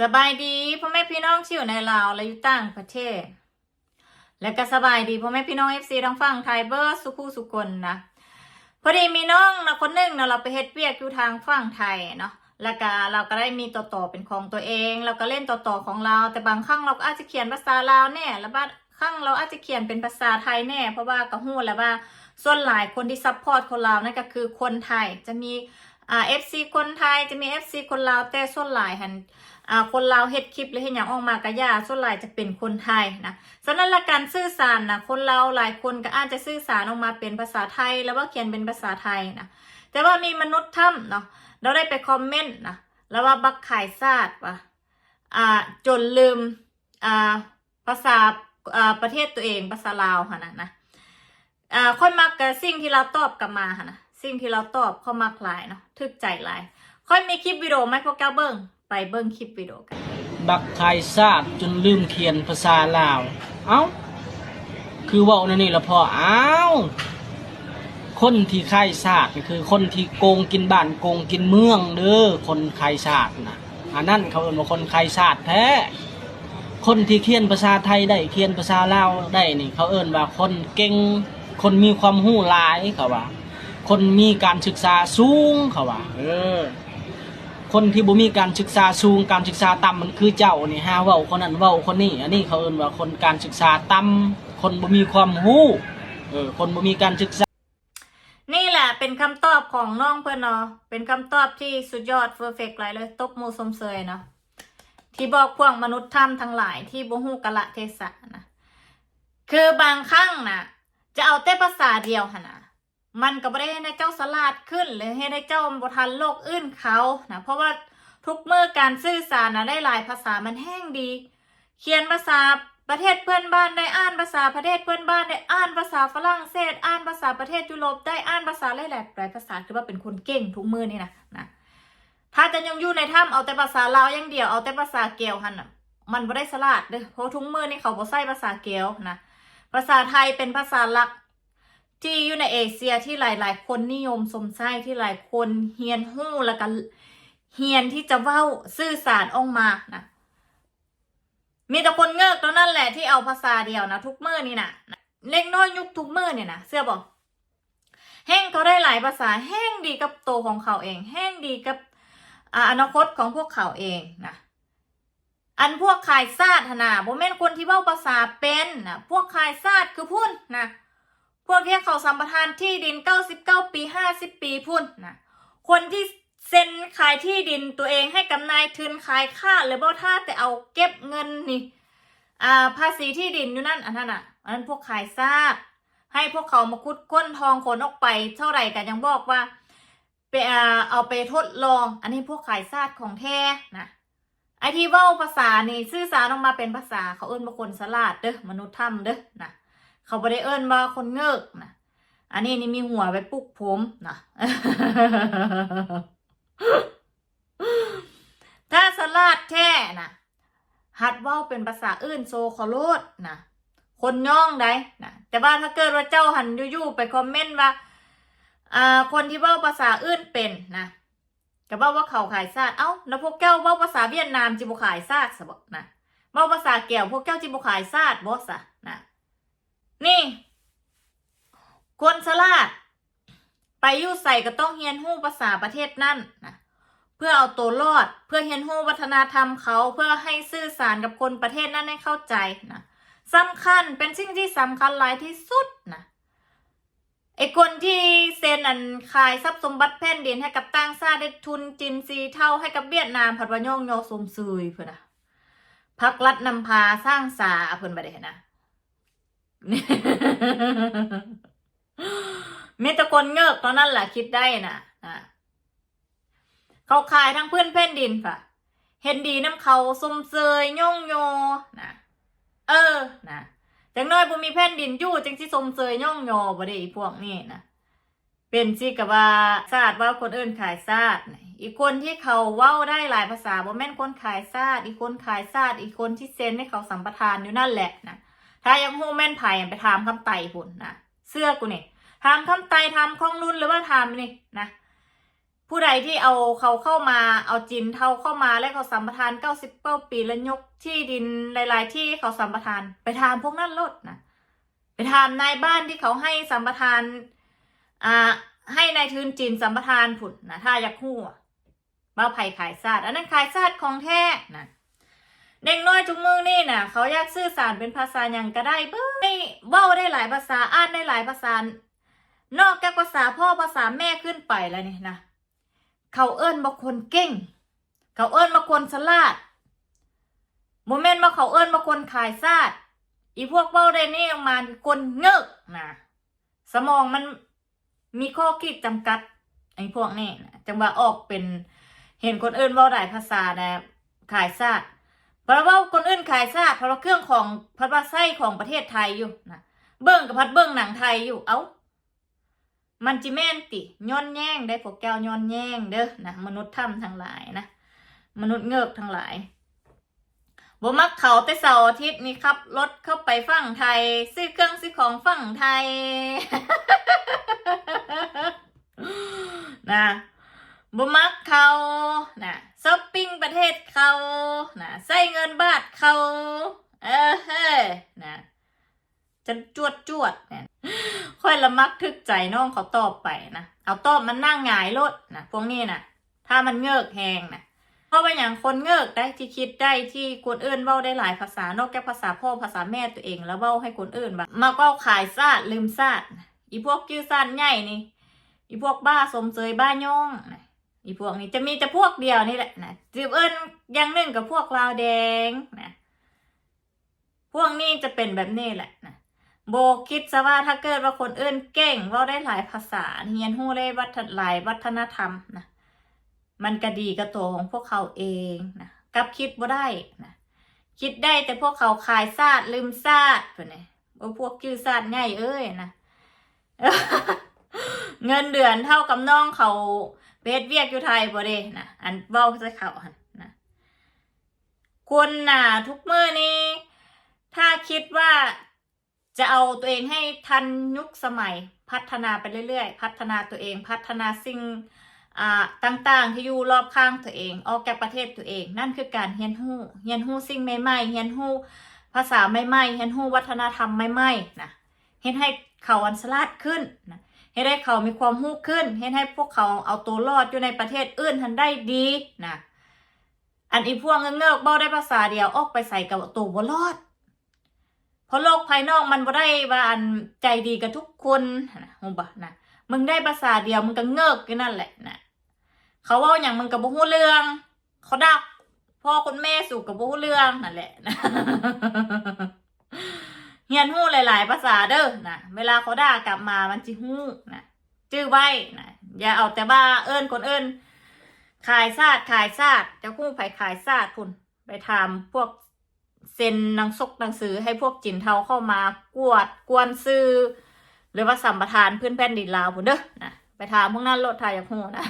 สบายดีพ่อแม่พี่น้องที่อยู่ในลาวและอยู่ต่างประเทศ และก็สบายดีพ่อแม่พี่น้องเอฟซีทั้งฝั่งไทยเบอร์สุขุสุคนนะพอดีมีน้องนะคนหนึ่งนะเราไปเฮ็ดเวียกอยู่ทางฝั่งไทยเนาะแล้วก็เราก็ได้มีตัวต่อเป็นของตัวเองเราก็เล่นตัวต่อของเรา แต่บางครั้งเราก็อาจจะเขียนภาษาลาวแน่แล้วบางครั้งเราอาจจะเขียนเป็นภาษาไทยแน่ เพราะว่าก็ฮู้แล้วว่าส่วนหลายคนที่ซัพพอร์ตคนลาวนั่นก็คือคนไทยจะมีอ่าเอฟซีคนไทยจะมีเอฟซีคนลาวแต่ส่วนหลายหัน อ่าคนลาวเฮ็ดคลิปหรือเฮ็ดหยังออกมากะยาส่วนหลายจะเป็นคนไทยนะฉะนั้นละการสื่อสารนะคนเราวหลายคนก็อาจจะสื่อสารออกมาเป็นภาษาไทย แล้วว่าเขียนเป็นภาษาไทยนะแต่ว่ามีมนุษย์ถ้ำเนาะเราได้ไปคอมเมนต์นะแล้วว่าบักขายซาดว่ะอ่าจนลืมอ่าภาษาอ่าประเทศตัวเองภาษาลาวค่ะนะนะอ่าค่อยมักกับสิ่งที่เราตอบกลับมาค่ะนะสิ่งที่เราตอบเข้ามาหลายเนาะทึกใจหลายค่อยมีคลิปวิดีโอไหมพวกแก้วเบิ้ง ไปเบิ้งคลิปวิดีโอกัน บักไทยซาดจนลืมเขียนภาษาลาว เอ้า คือเว่าในนี่ละพ่ออ้า คนที่ไข่ซาดก็คือคนที่โกงกินบ้านโกงกินเมืองเด้อคนไข่ซาดนะอันนั้นเขาเอิ้นว่าคนไข่ซาดแท้ คนที่เขียนภาษาไทยได้เขียนภาษาลาวได้นี่ เขาเอิ้นว่าคนเก่ง คนมีความรู้หลายเขาว่า คนมีการศึกษาสูงเขาว่า เออ คนที่บ่มีการศึกษาสูงการศึกษาต่ำมันคือเจ้านี่ฮะว้าคนนั้นว้าคนนี้อันนี้เขาเอิ้นว่าคนการศึกษาต่ำคนบ่มีความรู้เออคนบ่มีการศึกษา นี่แหละเป็นคำตอบของน้องเพื่อนเนาะเป็นคำตอบที่สุดยอดเฟอร์เฟกต์เลยเลยตบมือสมเสยเนาะที่บอกพวกมนุษย์ถ้ำทั้งหลายที่บ่ฮู้กะละเทศะนะคือบางครั้งนะจะเอาแต่ภาษาเดียวหนนะ มันก็บ่ได้ให้เจ้าสลาดขึ้น หรือให้ในเจ้าบทันโลกอื่นเขานะเพราะว่าทุกเมื่อการสื่อสารนะได้หลายภาษามันแห้งดี เขียนภาษาประเทศเพื่อนบ้านได้อ่านภาษาประเทศเพื่อนบ้านได้อ่านภาษาฝรั่งเศส อ่านภาษาประเทศยุโรปได้อ่านภาษาหลายหลายหลภาษาคือว่าเป็นคนเก่งทุกมือนี่นะนะถ้าจะยังอยู่ในถ้ำเอาแต่ภาษาลาวอย่างเดียวเอาแต่ภาษาเกลหันน่ะมันบ่ได้สลาดเด้อเพราะทุกมือนี่เขาบ่ใช้ภาษาเกลนะภาษาไทยเป็นภาษาหลัก ที่อยู่ในเอเชียที่หลาย ๆ คนนิยมสมใช้ที่หลายคนเฮียนหู้แล้วก็เฮียนที่จะเว้าสื่อสารออกมานะมีแต่คนเงิกตัวนั่นแหละที่เอาภาษาเดียวนะทุกเมื่อนี่นะเล็กน้อยยุคทุกเมื่อเนี่ยนะเสื้อบอกแห้งเขาได้หลายภาษาแห้งดีกับโตของเขาเอง แห้งดีกับอนาคตของพวกเขาเองนะอันพวกขายซาดนนะโบแม่นคนที่เว้าภาษาเป็นนะพวกขายซาดคือพุ่นนะ พวกที่เขาสัมปทานที่ดินเก้าสิบเก้าปีห้าสิบปีพุ่นนะคนที่เซ็นขายที่ดินตัวเองให้กับนายทุนขายค่าหรือบ่ท่าแต่เอาเก็บเงินนี่อ่าภาษีที่ดินอยู่นั่นอันนั้นอะอันนั้นพวกขายซากให้พวกเขามาคุดค้นทองขนออกไปเท่าไหร่กันยังบอกว่าไปอ่าเอาไปทดลอง อันนี้พวกขายซากของแท้นะไอที่เว่าภาษานี่สื่อสารออกมาเป็นภาษาเขาเอิ้นว่าคนสลาดเด้อมนุษย์ถ้ำเด้อนะ เขาไม่ได้เอิ้นว่าคนเงิกนะอันนี้นี่มีหัวไว้ปลุกผมนะถ้าสลาดแท้นะหัดเว่าเป็นภาษาอื่นโซขอโลดนะคนย่องได้นะแต่ว่าถ้าเกิดว่าเจ้าหันยู่ๆไปคอมเมนต์ว่าอ่าคนที่เว่าภาษาอื่นเป็นนะก็บอกว่าเขาขายซาดเอ้าแล้วพวกแก้วเว่าภาษาเวียดนามจิบุขายซาดสบนะเว่าภาษาแก้วพวกแก้วจิบุขายซาดบอสะ นี่คนสลาด ไปยู่ใส่ก็ต้องเรียนรู้ภาษาประเทศนั่นนะเพื่อเอาตัวรอด เพื่อเรียนรู้วัฒนธรรมเขาเพื่อให้สื่อสารกับคนประเทศนั้นให้เข้าใจนะสำคัญเป็นสิ่งที่สำคัญหลายที่สุดนะไอ้คนที่เซ็นอันขายทรัพย์สมบัติแผ่นดินให้กับต่างชาติได้ทุนจินซีเท่าให้กับเวียดนามผัดวะย่องโยสมซืยเพื่อนะพักรัฐนำพาสร้างสาเพื่อนไปได้นะ มีแตะคนเงือกตอนนั้นแหละคิดได้นะนะเขาขายทั้งเพื่อนแผ่นดินค่ะ เห็นดีน้ำเขาสมเซยย่องโยนะเออนะจังน้อยบ่มีแผ่นดินอยู่จังสิสมเซยย่องโยบ่ได้อีพวกนี้นะเป็นสิกับว่าซาดว่าคนอื่นขายซาดอีกคนที่เขาเว้าได้หลายภาษาบ่แม่นคนขายซาดอีกคนขายซาดอีกคนที่เซ็นให้เขาสัมปทานอยู่นั่นแหละนะ ถ้ายังฮู้แม่นไผ่ไปถามคำไต่พุ่นนะเสื้อกูนี่ถามคำไตถามของรุ่นหรือว่าถามนี่นะผู้ใดที่เอาเขาเข้ามาเอาจินเท่าเข้ามาและเขาสัมปทานเก้าสิบเก้าปีแล้วยกที่ดินหลายๆที่เขาสัมปทาน ไปถามพวกนั้นลดนะไปถามนายบ้านที่เขาให้สัมปทานอ่าให้นายทุนจีนสัมปทานผุดนะถ้าอยากคู่บ้าไผ่ขายซาดอันนั้นขายซาดของแท้นะ เด็กน้อยจุกมือนี่นะเขาอยากสื่อสารเป็นภาษาอย่างก็ได้เบ้ยเว้าได้หลายภาษาอ่านได้หลายภาษานอกจากภาษาพ่อภาษาแม่ขึ้นไปแล้วนี่นะเขาเอิ้นบางคนเก่ง เขาเอิ้นบางคนสลาดโมเมนต์มาเขาเอิ้นบางคนขายซาดอีพวกเบ้าได้นี่ออกมาคนเงึกนะสมองมันมีข้อคิดจำกัดไอ้พวกนี้นะจังว่าออกเป็นเห็นคนอื่นเว้าได้ภาษานะขายซาด เพราะว่าคนอื่นขายซาเพราะว่าเครื่องของพัดว่าไส้ของประเทศไทยอยู่นะเบิ้งกับพัดเบิ้งหนังไทยอยู่ เอ้ามันจิแม่นติย้อนแย่งได้พวกแก้วย้อนแย่งเด้อนะมนุษย์ถ้ำทั้งหลายนะมนุษย์เงือกทั้งหลายบ่มักเขาแต่เสาร์อาทิตย์นี่ครับรถเข้าไปฝั่งไทย ซื้อเครื่องซื้อของฝั่งไทย นะ บ่มักเขานะช้อปปิ้งประเทศเขานะใส่เงินบาทเขา เออเฮ้ยนะจะจวดจวดเนี่ยค่อยละมักทึกใจน้องเขาตอบไปนะเอาตอบมันนั่งหงายรถนะพวกนี้นะถ้ามันเงือกแหงนะเพราะว่าอย่างคนเงือกได้ที่คิดได้ที่คนอื่นเว้าได้หลายภาษานอกจากภาษาพ่อภาษาแม่ตัวเองแล้วเว้าให้คนอื่นว่ามาเว้าขายซาดลืมซาดอีพวกจื้อซาดใหญ่นี่อีพวกบ้าสมเสยบ้าย่องน อีพวกนี้จะมีแต่พวกเดียวนี่แหละนะจืบเอิญอย่างหนึ่งกับพวกลาวแดงนะพวกนี้จะเป็นแบบนี้แหละนะโบคิดซะว่าถ้าเกิดว่าคนเอื่นเก่งว่าได้หลายภาษาเรียนรู้ได้วัฒนหลายวัฒนธรรมนะมันก็ดีกับตัวของพวกเขาเองนะกับคิดบ่ได้นะคิดได้แต่พวกเขาขายซาดลืมซาดเพื่อนนี่ว่าพวกชื่อซาดง่ายเอ้ยนะเงินเดือนเท่ากับน้องเขา เพชรเวียกอยู่ไทยบ่เด้นะอันเบ้าใส่เขาหั่นนะคนน่ะทุกเมื้อนี้ ถ้าคิดว่าจะเอาตัวเองให้ทันยุคสมัยพัฒนาไปเรื่อยๆ พัฒนาตัวเองพัฒนาสิ่งอ่าต่างๆ ที่อยู่รอบข้างตัวเอง ออกจากประเทศตัวเอง นั่นคือการเรียนรู้เรียนรู้สิ่งใหม่ๆเรียนรู้ภาษาใหม่ๆเรียนรู้วัฒนธรรมใหม่ๆนะเฮ็ดให้เขาอันสลาดขึ้นนะ เฮ็ดให้เขามีความรู้ขึ้นเฮ็ดให้พวกเขาเอาตัวรอดอยู่ในประเทศอื่นทันได้ดีนะอันอีพวกเงือกๆเบ้าได้ภาษาเดียวออกไปใส่กับตัวบ่รอด เพราะโลกภายนอกมันบ่ได้ว่าอันใจดีกับทุกคนนะฮู้บ่นะมึงได้ภาษาเดียวมึงก็เงิกอยู่นั่นแหละนะเขาว่าอย่างมึงก็บ่ฮู้เรื่อง เขาดักพ่อคุณแม่สู่กับบ่ฮู้เรื่องนั่นแหละนะ เฮียนฮู้หลาย ๆ ภาษาเด้อนะเวลาเขาด่ากลับมามันสิฮู้นะจื้อไว้นะอย่าเอาแต่ว่าเอิ้นคนเอิ้นขายซาดขายซาดจะคู่ไผขายซาดพุ่นไปถามพวกเซ็นหนังซกหนังสือให้พวกจินเทาเข้ามากวดกวนซื้อ หรือว่าสัมปทานเพื่อนแผ่นดินลาวพุ่นเด้อนะไปถามพวกนั้นโลดทายากฮู้นะ